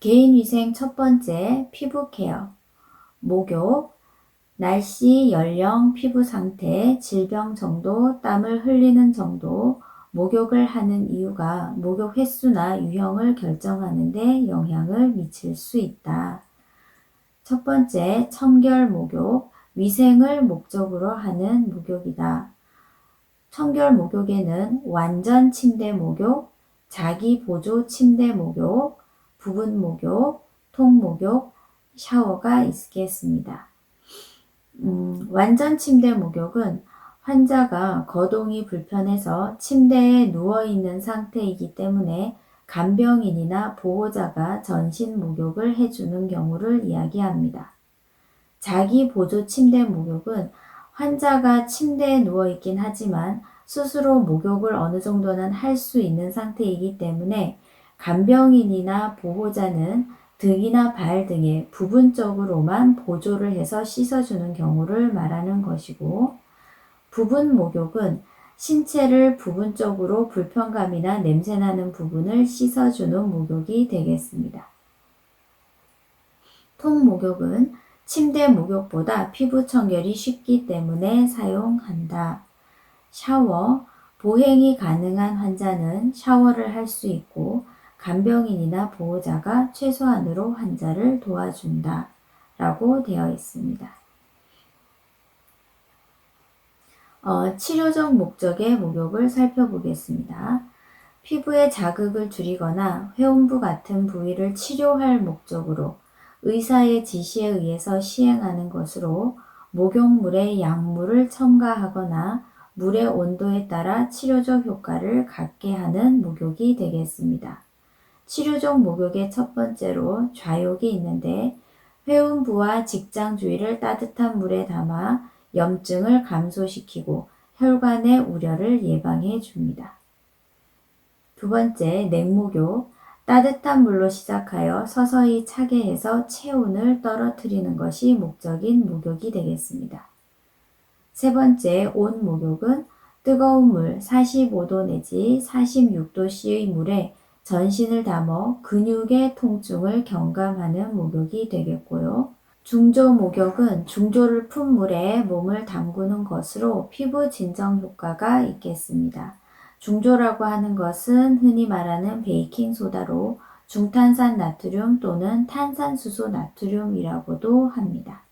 개인위생 첫 번째, 피부 케어. 목욕, 날씨, 연령, 피부 상태, 질병 정도, 땀을 흘리는 정도, 목욕을 하는 이유가 목욕 횟수나 유형을 결정하는데 영향을 미칠 수 있다. 첫 번째, 청결 목욕, 위생을 목적으로 하는 목욕이다. 청결 목욕에는 완전 침대 목욕, 자기 보조 침대 목욕, 부분 목욕, 통 목욕, 샤워가 있겠습니다. 음, 완전 침대 목욕은 환자가 거동이 불편해서 침대에 누워 있는 상태이기 때문에 간병인이나 보호자가 전신 목욕을 해주는 경우를 이야기합니다. 자기 보조 침대 목욕은 환자가 침대에 누워 있긴 하지만 스스로 목욕을 어느 정도는 할 수 있는 상태이기 때문에 간병인이나 보호자는 등이나 발 등에 부분적으로만 보조를 해서 씻어주는 경우를 말하는 것이고, 부분 목욕은 신체를 부분적으로 불편감이나 냄새나는 부분을 씻어주는 목욕이 되겠습니다. 통 목욕은 침대 목욕보다 피부 청결이 쉽기 때문에 사용한다. 샤워, 보행이 가능한 환자는 샤워를 할 수 있고 간병인이나 보호자가 최소한으로 환자를 도와준다. 라고 되어 있습니다. 어, 치료적 목적의 목욕을 살펴보겠습니다. 피부에 자극을 줄이거나 회음부 같은 부위를 치료할 목적으로 의사의 지시에 의해서 시행하는 것으로 목욕물에 약물을 첨가하거나 물의 온도에 따라 치료적 효과를 갖게 하는 목욕이 되겠습니다. 치료적 목욕의 첫 번째로 좌욕이 있는데 회음부와 직장 주위를 따뜻한 물에 담아 염증을 감소시키고 혈관의 우려를 예방해 줍니다. 두 번째, 냉목욕. 따뜻한 물로 시작하여 서서히 차게 해서 체온을 떨어뜨리는 것이 목적인 목욕이 되겠습니다. 세 번째, 온 목욕은 뜨거운 물 45도 내지 46도씨의 물에 전신을 담아 근육의 통증을 경감하는 목욕이 되겠고요. 중조 목욕은 중조를 푼 물에 몸을 담그는 것으로 피부 진정 효과가 있겠습니다. 중조라고 하는 것은 흔히 말하는 베이킹 소다로 중탄산 나트륨 또는 탄산수소 나트륨이라고도 합니다.